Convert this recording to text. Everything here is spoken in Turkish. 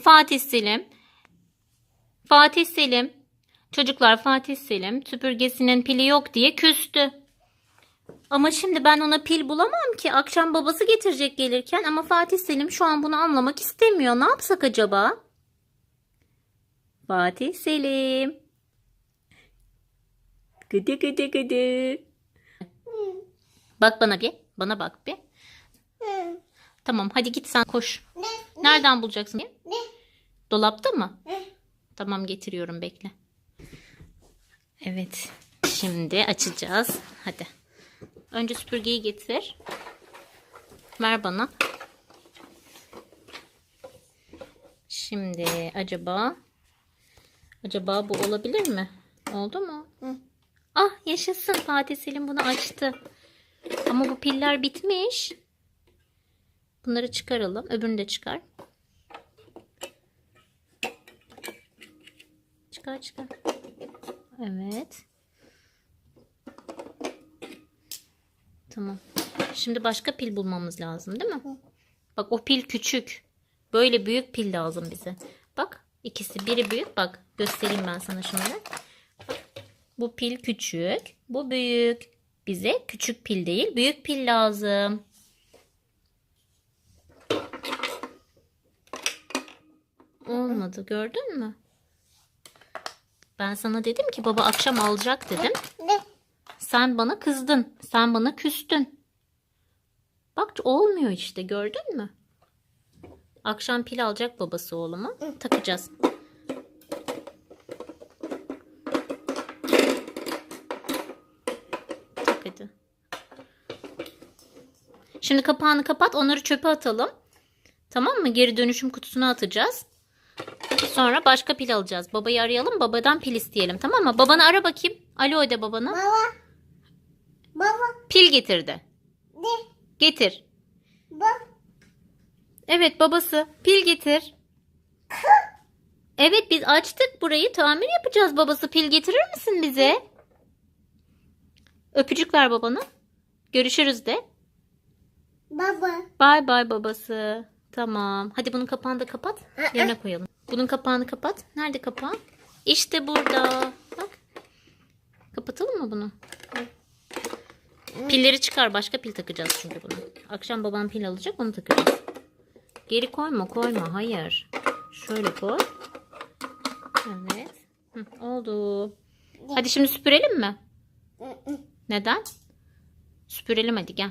Fatih Selim. Fatih Selim. Çocuklar Fatih Selim süpürgesinin pili yok diye küstü. Ama şimdi ben ona pil bulamam ki. Akşam babası getirecek gelirken ama Fatih Selim şu an bunu anlamak istemiyor. Ne yapsak acaba? Fatih Selim. Gıdı gıdı gıdı. Bak bana bir. Bana bak bir. Tamam hadi git sen koş. Nereden bulacaksın? Dolapta mı? Tamam getiriyorum bekle. Evet. Şimdi açacağız. Hadi. Önce süpürgeyi getir. Ver bana. Şimdi acaba acaba bu olabilir mi? Oldu mu? Ah yaşasın Fatih Selim bunu açtı. Ama bu piller bitmiş. Bunları çıkaralım. Öbürünü de çıkar. Çıkar çıkar. Evet. Tamam. Şimdi başka pil bulmamız lazım değil mi? Bak o pil küçük. Böyle büyük pil lazım bize. Bak ikisi biri büyük. Bak göstereyim ben sana şimdi. Bak, bu pil küçük. Bu büyük. Bize küçük pil değil büyük pil lazım. Olmadı gördün mü? Ben sana dedim ki baba akşam alacak dedim. Sen bana kızdın. Sen bana küstün. Bak olmuyor işte gördün mü? Akşam pil alacak babası oğluma. Takacağız. Tak hadi. Şimdi kapağını kapat. Onları çöpe atalım. Tamam mı? Geri dönüşüm kutusuna atacağız. Sonra başka pil alacağız. Babayı arayalım. Babadan pil isteyelim. Tamam mı? Babanı ara bakayım. Alo de babana. Baba. Baba. Pil getirdi. Ne? Getir. Bak. Evet babası. Pil getir. Evet biz açtık burayı. Tamir yapacağız babası. Pil getirir misin bize? Öpücük ver babana. Görüşürüz de. Baba. Bay bay babası. Tamam. Hadi bunun kapağını da kapat. Yerine koyalım. Bunun kapağını kapat. Nerede kapağı? İşte burada. Bak. Kapatalım mı bunu? Pilleri çıkar. Başka pil takacağız çünkü bunu. Akşam babam pil alacak onu takacağız. Geri koyma koyma. Hayır. Şöyle koy. Evet. Hı, oldu. Hadi şimdi süpürelim mi? Neden? Süpürelim hadi gel.